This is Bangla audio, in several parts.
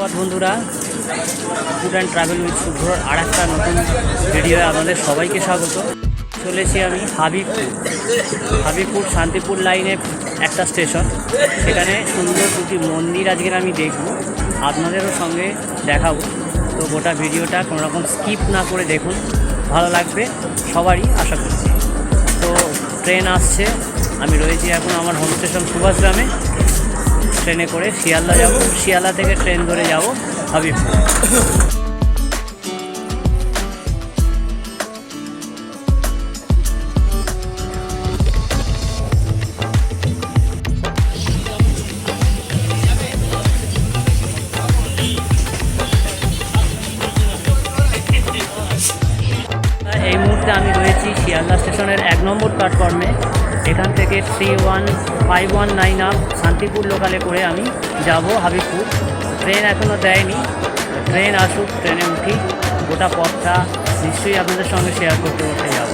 বন্ধুরা। ফুড অ্যান্ড ট্রাভেল উইথ শুভ্রর আর একটা নতুন ভিডিওয়ে আপনাদের সবাইকে স্বাগত। চলেছি আমি হাবিবপুর। হাবিবপুর শান্তিপুর লাইনে একটা স্টেশন। সেখানে সুন্দর দুটি মন্দির আজকে আমি দেখব। আপনাদেরও সঙ্গে দেখাবো। তো গোটা ভিডিওটা কোনো রকম স্কিপ না করে দেখুন। ভালো লাগবে সবারই আশা করছি। তো ট্রেন আসছে। আমি রয়েছি এখন আমার হোম স্টেশন সুভাষগ্রামে। ট্রেনে করে শিয়ালদা যাব। শিয়ালদা থেকে ট্রেন ধরে যাব হাবিবপুর। শান্তিপুর লোকালে করে আমি যাব হাবিবপুর। ট্রেন এখনও দেয়নি। ট্রেন আসুক ট্রেনে উঠি। গোটা পথটা নিশ্চয়ই আপনাদের সঙ্গে শেয়ার করতে করতে যাব।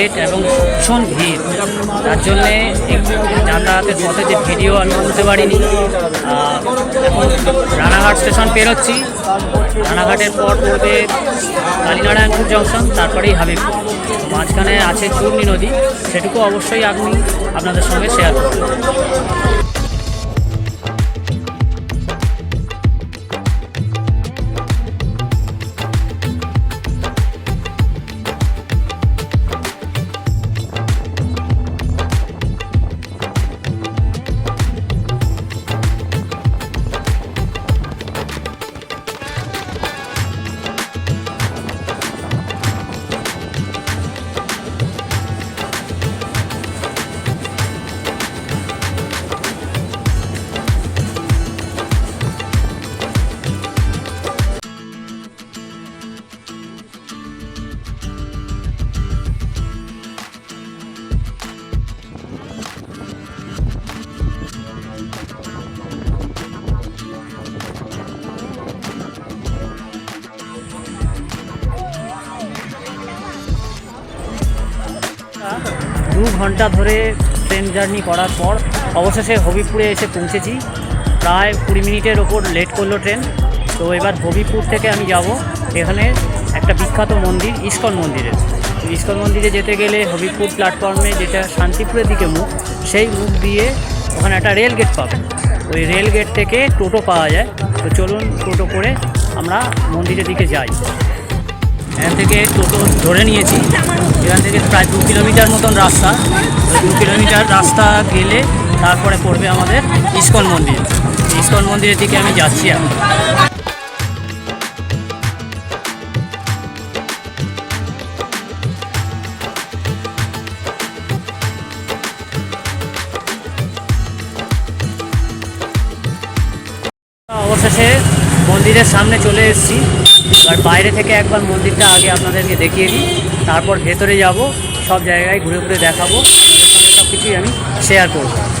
লেট এবং ভীষণ ভিড়। তার জন্যে যাতায়াতের পথে যে ভিডিও আমি বলতে পারিনি এখন রানাঘাট স্টেশন পেরোচ্ছি। রানাঘাটের পর পড়বে কালীনারায়ণপুর জংশন, তারপরেই হাবিবপুর। মাঝখানে আছে চূর্ণী নদী, সেটুকু অবশ্যই আপনি আপনাদের সঙ্গে শেয়ার করবেন দু ঘণ্টা ধরে ট্রেন জার্নি করার পর অবশেষে হবিপুরে এসে পৌঁছেছি। প্রায় কুড়ি মিনিটের ওপর লেট করল ট্রেন তো এবার হবিপুর থেকে আমি যাব এখানে একটা বিখ্যাত মন্দির, ইস্কন মন্দিরে। ইস্কন মন্দিরে যেতে গেলে হবিপুর প্ল্যাটফর্মে যেটা শান্তিপুরের দিকে মুখ, সেই মুখ দিয়ে ওখানে একটা রেল গেট পাবেন ওই রেল গেট থেকে টোটো পাওয়া যায়। তো চলুন টোটো করে আমরা মন্দিরের দিকে যাই। এখান থেকে টোটো ধরে নিয়েছি। এখান থেকে প্রায় দু কিলোমিটার মতন রাস্তা। দু কিলোমিটার রাস্তা গেলে তারপরে পড়বে আমাদের ইস্কন মন্দির। ইস্কন মন্দিরের দিকে আমি যাচ্ছি এখন। অবশেষে মন্দিরের সামনে চলে এসেছি। আর বাইরে থেকে একবার মন্দিরটা আগে আপনাদেরকে দেখিয়ে দিই। তারপর ভেতরে যাব সব জায়গায় ঘুরে ঘুরে দেখাবো। সব কিছুই আমি শেয়ার করব।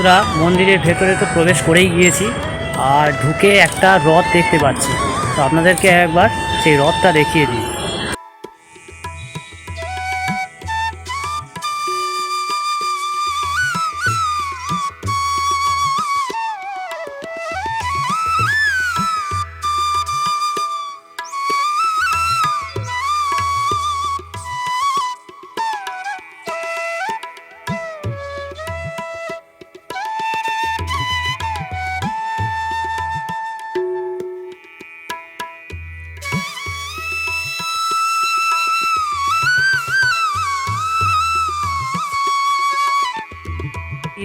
বন্ধুরা, মন্দিরের ভেতরে তো প্রবেশ করেই গিয়েছি, আর ঢুকে একটা রথ দেখতে পাচ্ছি। তো আপনাদেরকে একবার সেই রথটা দেখিয়ে দিই।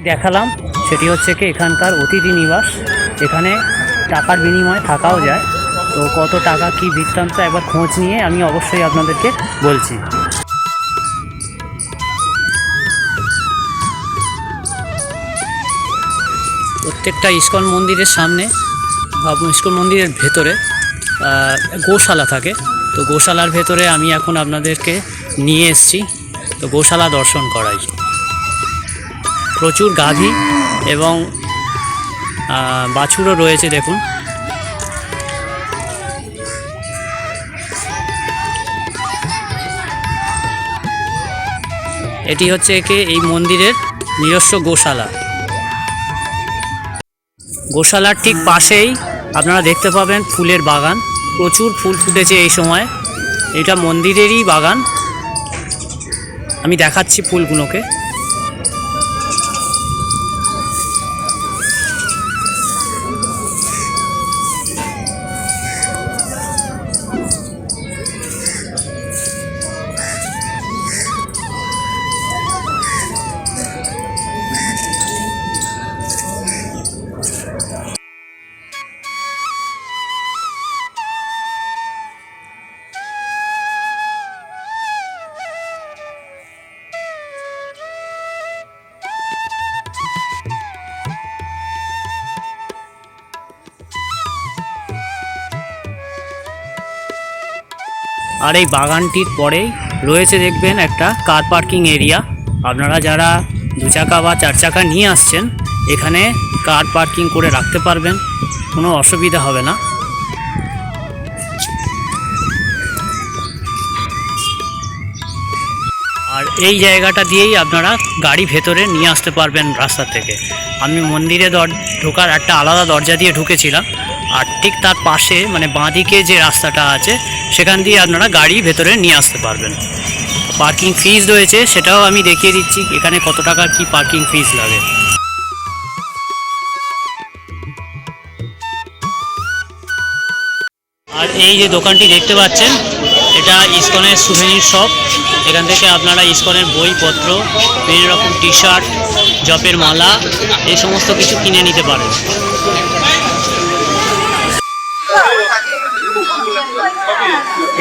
দেখালাম, সেটি হচ্ছে কি এখানকার অতিথি নিবাস। এখানে টাকার বিনিময়ে থাকাও যায়। তো কত টাকা, কি বৃত্তান্ত, একবার খোঁজ নিয়ে আমি অবশ্যই আপনাদেরকে বলছি। প্রত্যেকটা ইস্কন মন্দিরের সামনে বা ইস্কন মন্দিরের ভেতরে গোশালা থাকে। তো গোশালার ভেতরে আমি এখন আপনাদেরকে নিয়ে এসেছি। তো গোশালা দর্শন করাই প্রচুর গাভী এবং বাছুরও রয়েছে দেখুন। এটি হচ্ছে একে এই মন্দিরের নিজস্ব গোশালা। গোশালার ঠিক পাশেই আপনারা দেখতে পাবেন ফুলের বাগান। প্রচুর ফুল ফুটেছে এই সময়। এটা মন্দিরেরই বাগান। আমি দেখাচ্ছি ফুলগুলোকে। আর এই বাগানটির পরেই রয়েছে দেখবেন একটা কার পার্কিং এরিয়া আপনারা যারা দু চাকা বা চার চাকা নিয়ে আসছেন, এখানে কার পার্কিং করে রাখতে পারবেন। কোনো অসুবিধা হবে না। আর এই জায়গাটা দিয়েই আপনারা গাড়ি ভেতরে নিয়ে আসতে পারবেন রাস্তা থেকে। আমি মন্দিরে দর ঢোকার একটা আলাদা দরজা দিয়ে ঢুকেছিলাম। আর ঠিক তার পাশে মানে বাঁদিকে যে রাস্তাটা আছে, সেখান দিয়ে আপনারা গাড়ি ভেতরে নিয়ে আসতে পারবেন। পার্কিং ফিজ রয়েছে, সেটাও আমি দেখিয়ে দিচ্ছি, এখানে কত টাকার কি পার্কিং ফিজ লাগে। আর এই যে দোকানটি দেখতে পাচ্ছেন, এটা ইসকনের সুভেনির শপ এখান থেকে আপনারা ইসকনের বইপত্র, বিভিন্ন রকম টি শার্ট জপের মালা, এই সমস্ত কিছু কিনে নিতে পারেন।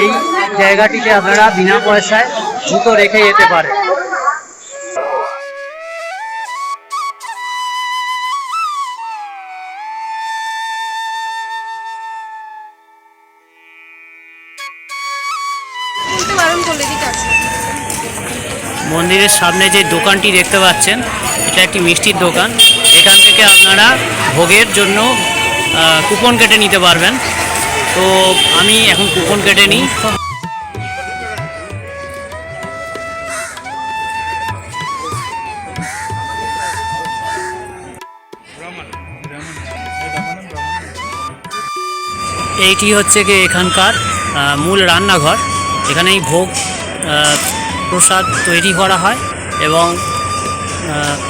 এই জায়গাটিতে আপনারা বিনা পয়সায় জুতো রেখে যেতে পারেন। মন্দিরের সামনে যে দোকানটি দেখতে পাচ্ছেন, এটা একটি মিষ্টির দোকান। এখান থেকে আপনারা ভোগের জন্য কুপন কেটে নিতে পারবেন। তো আমি এখন কুপন কেটে নিই। এইটি হচ্ছে কি এখানকার মূল রান্নাঘর। এখানেই ভোগ প্রসাদ তৈরি করা হয় এবং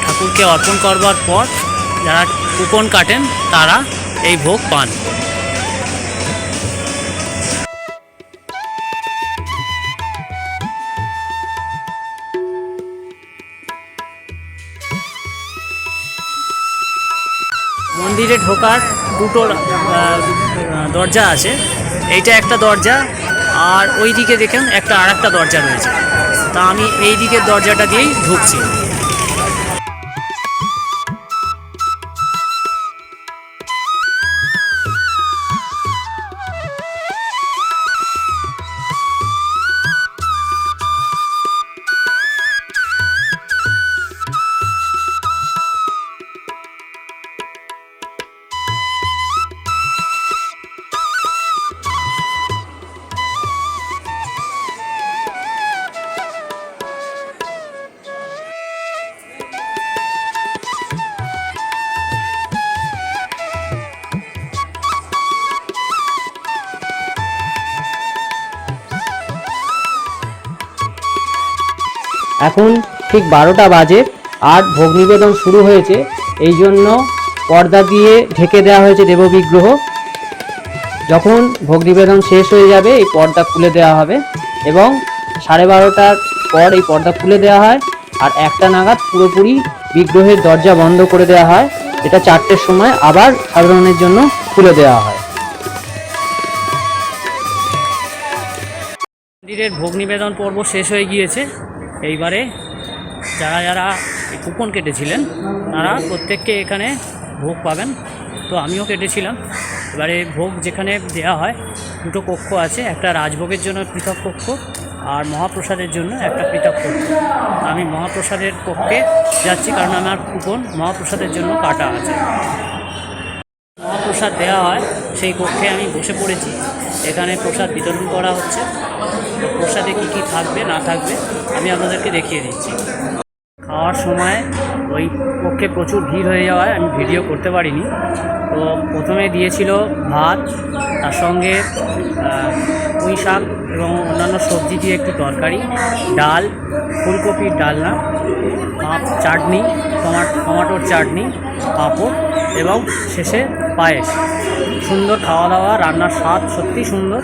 ঠাকুরকে অর্পণ করবার পর যারা কুপন কাটেন, তারা এই ভোগ পান। মন্দিরে ঢোকার দুটো দরজা আছে। এইটা একটা দরজা, আর ওই দিকে দেখেন একটা আর একটা দরজা রয়েছে। তা আমি এই দিকের দরজাটা দিয়েই ঢুকছি। এখন ঠিক বারোটা বাজে, আর ভোগ নিবেদন শুরু হয়েছে। এই জন্য পর্দা দিয়ে ঢেকে দেওয়া হয়েছে দেববিগ্রহ। যখন ভোগ নিবেদন শেষ হয়ে যাবে, এই পর্দা খুলে দেওয়া হবে এবং সাড়ে বারোটার পর এই পর্দা খুলে দেওয়া হয়, আর একটা নাগাদ পুরোপুরি বিগ্রহের দরজা বন্ধ করে দেওয়া হয়। এটা চারটের সময় আবার সাধারণের জন্য খুলে দেওয়া হয়। মন্দিরের ভোগ নিবেদন পর্ব শেষ হয়ে গিয়েছে। এইবারে যারা যারা কুপন কেটেছিলেন, তারা প্রত্যেককে এখানে ভোগ পাবেন। তো আমিও কেটেছিলাম। এবারে ভোগ যেখানে দেওয়া হয়, দুটো কক্ষ আছে, একটা রাজভোগের জন্য পৃথক কক্ষ আর মহাপ্রসাদের জন্য একটা পৃথক কক্ষ। আমি মহাপ্রসাদের কক্ষে যাচ্ছি কারণ আমার কুপন মহাপ্রসাদের জন্য কাটা আছে। মহাপ্রসাদ দেওয়া হয়, সেই কক্ষে আমি বসে পড়েছি। এখানে প্রসাদ বিতরণ করা হচ্ছে। প্রসাদে কী কী থাকবে, না থাকবে, আমি আপনাদেরকে দেখিয়ে দিচ্ছি। খাওয়ার সময় ওই পক্ষে প্রচুর ভিড় হয়ে যাওয়ায় আমি ভিডিও করতে পারিনি। তো প্রথমে দিয়েছিল ভাত, তার সঙ্গে পুঁই শাক এবং অন্যান্য সবজি দিয়ে একটু তরকারি, ডাল, ফুলকপির ডালনা চাটনি, টমাট, টমাটোর চাটনি, পাঁপড় এবং শেষে পায়েস। সুন্দর খাওয়া দাওয়া, রান্নার স্বাদ সত্যি সুন্দর।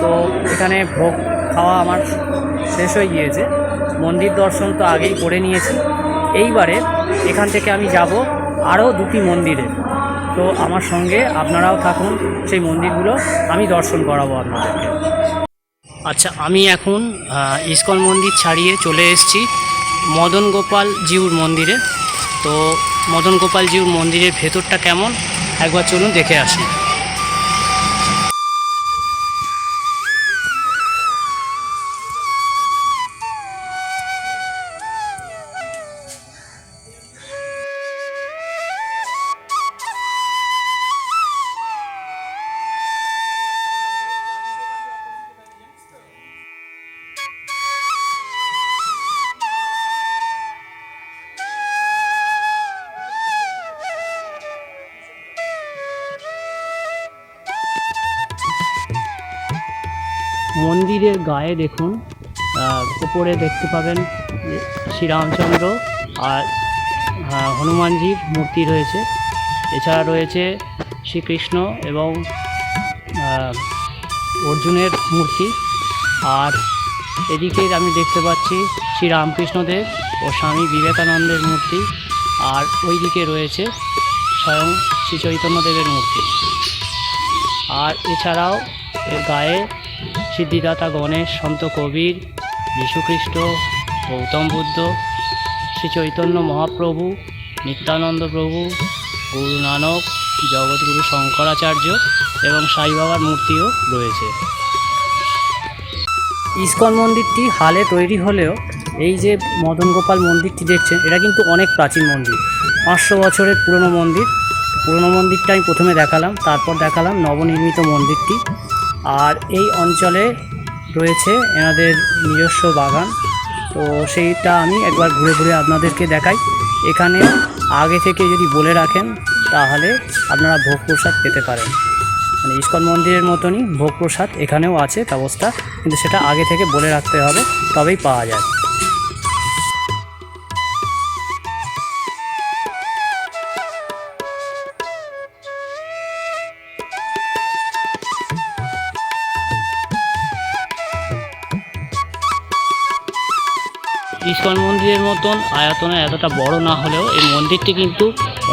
তো এখানে ভোগ খাওয়া আমার শেষ হয়ে গিয়েছে। মন্দির দর্শন তো আগেই করে নিয়েছি। এইবারে এখান থেকে আমি যাব আরও দুটি মন্দিরে। তো আমার সঙ্গে আপনারাও থাকুন, সেই মন্দিরগুলো আমি দর্শন করাবো আপনাদেরকে। আচ্ছা আমি এখন ইস্কন মন্দির ছাড়িয়ে চলে এসেছি মদন গোপাল জিউর মন্দিরে। তো মদন গোপাল জিউর মন্দিরের ভেতরটা কেমন? একবার চলুন দেখে আসি। মন্দিরের গায়ে দেখুন উপরে দেখতে পাবেন শ্রীরামচন্দ্র আর হনুমানজির মূর্তি রয়েছে। এছাড়া রয়েছে শ্রীকৃষ্ণ এবং অর্জুনের মূর্তি। আর এদিকে আমি দেখতে পাচ্ছি শ্রী রামকৃষ্ণদেব ও স্বামী বিবেকানন্দের মূর্তি। আর ওইদিকে রয়েছে স্বয়ং শ্রী চৈতন্যদেবের মূর্তি। আর এছাড়াও এর গায়ে সিদ্ধিদাতা গণেশ, সন্ত কবির যীশুখ্রিস্ট গৌতম বুদ্ধ, শ্রী চৈতন্য মহাপ্রভু, নিত্যানন্দ প্রভু, গুরু নানক, জগৎগুরু শঙ্করাচার্য এবং সাই বাবার মূর্তিও রয়েছে। ইস্কন মন্দিরটি হালে তৈরি হলেও এই যে মদন গোপাল মন্দিরটি দেখছেন, এটা কিন্তু অনেক প্রাচীন মন্দির। পাঁচশো বছরের পুরনো মন্দির। পুরনো মন্দিরটা আমি প্রথমে দেখালাম, তারপর দেখালাম নবনির্মিত মন্দিরটি। আর এই অঞ্চলে রয়েছে এনাদের নিজস্ব বাগান। তো সেইটা আমি একবার ঘুরে ঘুরে আপনাদেরকে দেখাই। এখানে আগে থেকে যদি বলে রাখেন, তাহলে আপনারা ভোগ প্রসাদ পেতে পারেন। মানে ইস্কন মন্দিরের মতনই ভোগ প্রসাদ এখানেও আছে ব্যবস্থা, কিন্তু সেটা আগে থেকে বলে রাখতে হবে, তবেই পাওয়া যায়। ইস্কন মন্দিরের মতন আয়তনে এতটা বড় না হলেও এই মন্দিরটি কিন্তু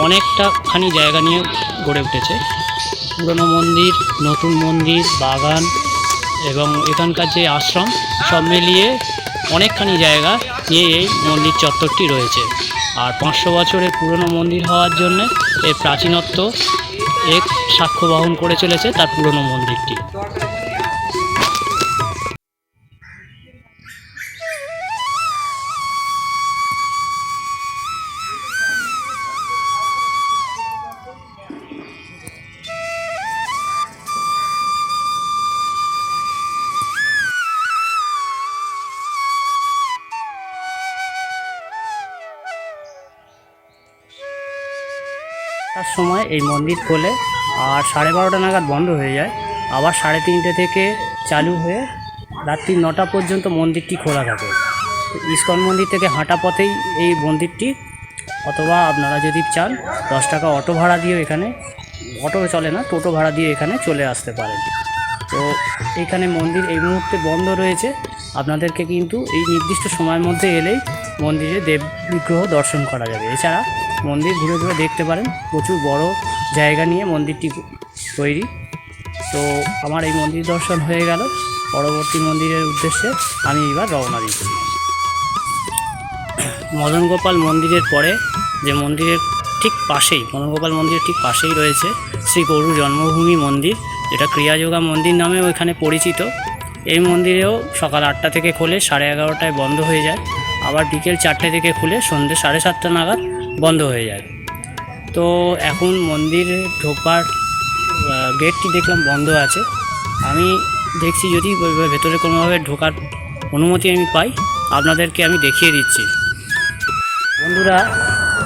অনেকটা খানি জায়গা নিয়ে গড়ে উঠেছে। পুরনো মন্দির, নতুন মন্দির, বাগান এবং এখানকার যে আশ্রম, সব মিলিয়ে অনেকখানি জায়গা নিয়ে এই মন্দির চত্বরটি রয়েছে। আর পাঁচশো বছরের পুরনো মন্দির হওয়ার জন্যে এর প্রাচীনত্ব এক সাক্ষ্য বহন করে চলেছে তার পুরনো মন্দিরটি। সময় এই মন্দির খোলে আর সাড়ে বারোটা নাগাদ বন্ধ হয়ে যায়। আবার সাড়ে তিনটে থেকে চালু হয়ে রাত্রি নটা পর্যন্ত মন্দিরটি খোলা থাকে। ইস্কন মন্দির থেকে হাঁটা পথেই এই মন্দিরটি অথবা আপনারা যদি চান দশ টাকা অটো ভাড়া দিয়ে এখানে, অটো চলে না, টোটো ভাড়া দিয়ে এখানে চলে আসতে পারেন। তো এখানে মন্দির এই মুহূর্তে বন্ধ রয়েছে। আপনাদেরকে কিন্তু এই নির্দিষ্ট সময়ের মধ্যে এলেই মন্দিরে দেব বিগ্রহ দর্শন করা যাবে। এছাড়া মন্দির ঘুরে ঘুরে দেখতে পারেন, প্রচুর বড় জায়গা নিয়ে মন্দিরটি তৈরি। তো আমার এই মন্দির দর্শন হয়ে গেল। পরবর্তী মন্দিরের উদ্দেশ্যে আমি এবার রওনা দিচ্ছি। মদন গোপাল মন্দিরের পরে যে মন্দিরের ঠিক পাশেই মদন গোপাল মন্দিরের ঠিক পাশেই রয়েছে শ্রী গরু জন্মভূমি মন্দির। যেটা ক্রিয়াযোগা মন্দির নামেও এখানে পরিচিত। এই মন্দিরেও সকাল আটটা থেকে খোলে, সাড়ে এগারোটায় বন্ধ হয়ে যায়। আবার বিকেল চারটে থেকে খুলে সন্ধ্যে সাড়ে সাতটা নাগাদ বন্ধ হয়ে যায়। তো এখন মন্দিরে ঢোকবার গেটটি দেখলাম বন্ধ আছে। আমি দেখছি যদি ভেতরে কোনোভাবে ঢোকার অনুমতি আমি পাই, আপনাদেরকে আমি দেখিয়ে দিচ্ছি। বন্ধুরা,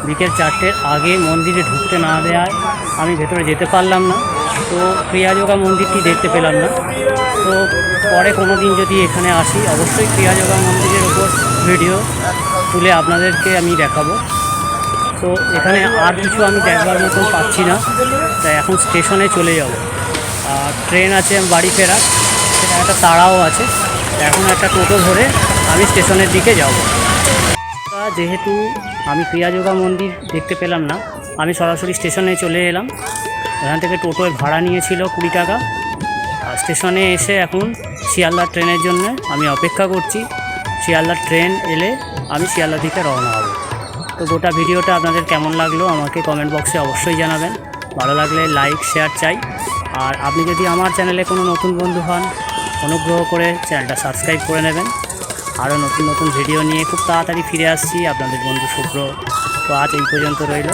বিকেল চারটের আগে মন্দিরে ঢুকতে না দেওয়ায় আমি ভেতরে যেতে পারলাম না। তো ক্রিয়াযোগা মন্দিরটি দেখতে পেলাম না। তো পরে কোনো দিন যদি এখানে আসি, অবশ্যই ক্রিয়াযোগা মন্দিরের ওপর ভিডিও তুলে আপনাদেরকে আমি দেখাবো। তো এখানে আর কিছু আমি দেখবার মতন পাচ্ছি না। তাই এখন স্টেশনে চলে যাব। আর ট্রেন আছে বাড়ি ফেরা সেটা একটা তাড়াও আছে। এখন একটা টোটো ধরে আমি স্টেশনের দিকে যাব। যেহেতু আমি ক্রিয়াযোগা মন্দির দেখতে পেলাম না, আমি সরাসরি স্টেশনে চলে এলাম। এখান থেকে টোটোয় ভাড়া নিয়েছিল কুড়ি টাকা। আর স্টেশনে এসে এখন শিয়ালদা ট্রেনের জন্য আমি অপেক্ষা করছি। শিয়ালদা ট্রেন এলে আমি শিয়ালদা থেকে রওনা হব। তো গোটা ভিডিওটা আপনাদের কেমন লাগল আমাকে কমেন্ট বক্সে অবশ্যই জানাবেন। ভালো লাগলে লাইক শেয়ার চাই। আর আপনি যদি আমার চ্যানেলে কোনো নতুন বন্ধু হন, অনুগ্রহ করে চ্যানেলটা সাবস্ক্রাইব করে নেবেন। আরও নতুন নতুন ভিডিও নিয়ে খুব তাড়াতাড়ি ফিরে আসছি। আপনাদের বন্ধু শুভ্র। তো আজ এই পর্যন্ত রইল।